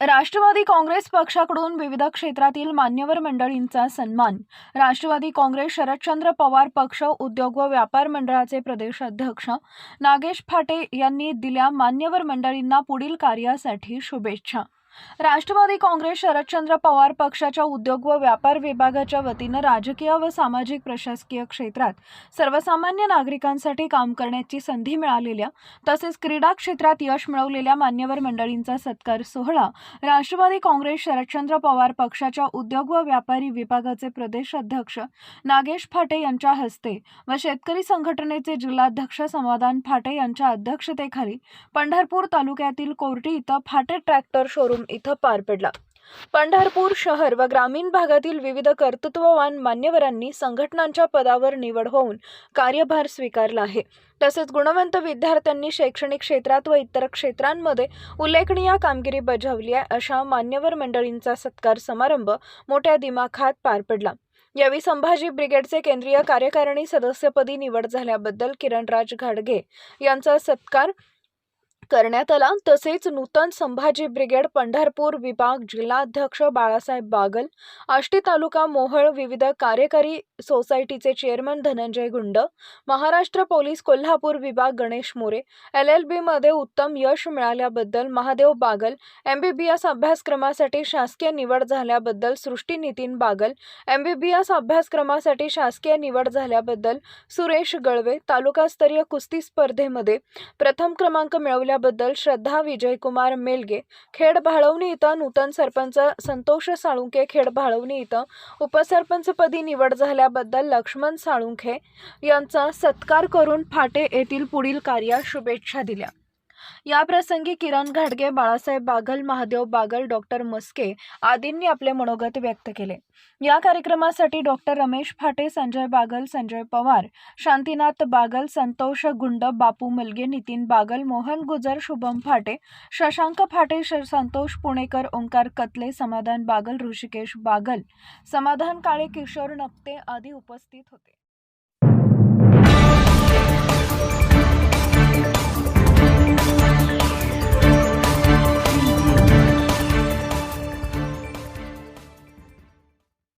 राष्ट्रवादी काँग्रेस पक्षाकडून विविध क्षेत्रातील मान्यवर मंडळींचा सन्मान. राष्ट्रवादी काँग्रेस शरदचंद्र पवार पक्ष उद्योग व व्यापार मंडळाचे प्रदेश अध्यक्ष नागेश फाटे यांनी दिल्या मान्यवर मंडळींना पुढील कार्यासाठी शुभेच्छा. राष्ट्रवादी काँग्रेस शरदचंद्र पवार पक्षाच्या उद्योग व व्यापार विभागाच्या वतीनं राजकीय व सामाजिक प्रशासकीय क्षेत्रात सर्वसामान्य नागरिकांसाठी काम करण्याची संधी मिळालेल्या तसेच क्रीडा क्षेत्रात यश मिळवलेल्या मान्यवर मंडळींचा सत्कार सोहळा राष्ट्रवादी काँग्रेस शरदचंद्र पवार पक्षाच्या उद्योग व व्यापारी विभागाचे प्रदेश अध्यक्ष नागेश फाटे यांच्या हस्ते व शेतकरी संघटनेचे जिल्हाध्यक्ष समाधान फाटे यांच्या अध्यक्षतेखाली पंढरपूर तालुक्यातील कोर्टी इथं फाटे ट्रॅक्टर शोरूम इथं पार पडला. पंढरपूर शहर व ग्रामीण भागातील विविध कर्तृत्ववान मान्यवरांनी संघटनांच्या पदावर निवड होऊन कार्यभार स्वीकारला आहे. तसेच गुणवंत विद्यार्थ्यांनी शैक्षणिक क्षेत्रात व इतर क्षेत्रांमध्ये उल्लेखनीय कामगिरी बजावली आहे अशा मान्यवर मंडळींचा सत्कार समारंभ मोठ्या दिमाखात पार पडला. यावेळी संभाजी ब्रिगेडचे केंद्रीय कार्यकारिणी सदस्यपदी निवड झाल्याबद्दल किरणराज घाडगे यांचा सत्कार करण्यात आला. तसेच नूतन संभाजी ब्रिगेड पंढरपूर विभाग जिल्हाध्यक्ष बाळासाहेब बागल आष्टी तालुका मोहळ विविध कार्यकारी सोसायटीचे चेअरमन धनंजय गुंड महाराष्ट्र पोलीस कोल्हापूर विभाग गणेश मोरे एल एल बीमध्ये उत्तम यश मिळाल्याबद्दल Mahadev Bagal M B B S अभ्यासक्रमासाठी शासकीय निवड झाल्याबद्दल Srushti Nitin Bagal M B B S अभ्यासक्रमासाठी शासकीय निवड झाल्याबद्दल सुरेश गळवे तालुकास्तरीय कुस्ती स्पर्धेमध्ये प्रथम क्रमांक मिळवल्याबद्दल श्रद्धा विजयकुमार मेलगे खेड भाळवणी इथं नूतन सरपंच संतोष साळुंखे खेड भाळवणी इथं उपसरपंचपदी निवड झाल्याबद्दल लक्ष्मण साळुंखे यांचा सत्कार करून फाटे येथील पुढील कार्यास शुभेच्छा दिल्या. या प्रसंगी किरण घाडगे बाळासाहेब बागल महादेव बागल डॉक्टर मस्के आदींनी आपले मनोगत व्यक्त केले. या कार्यक्रमासाठी डॉक्टर रमेश फाटे संजय बागल संजय पवार शांतीनाथ बागल संतोष गुंड बापू मलगे नितीन बागल मोहन गुजर शुभम फाटे शशांक फाटे श संतोष पुणेकर ओंकार कतले समाधान बागल ऋषिकेश बागल समाधान काळे किशोर नप्ते आदी उपस्थित होते.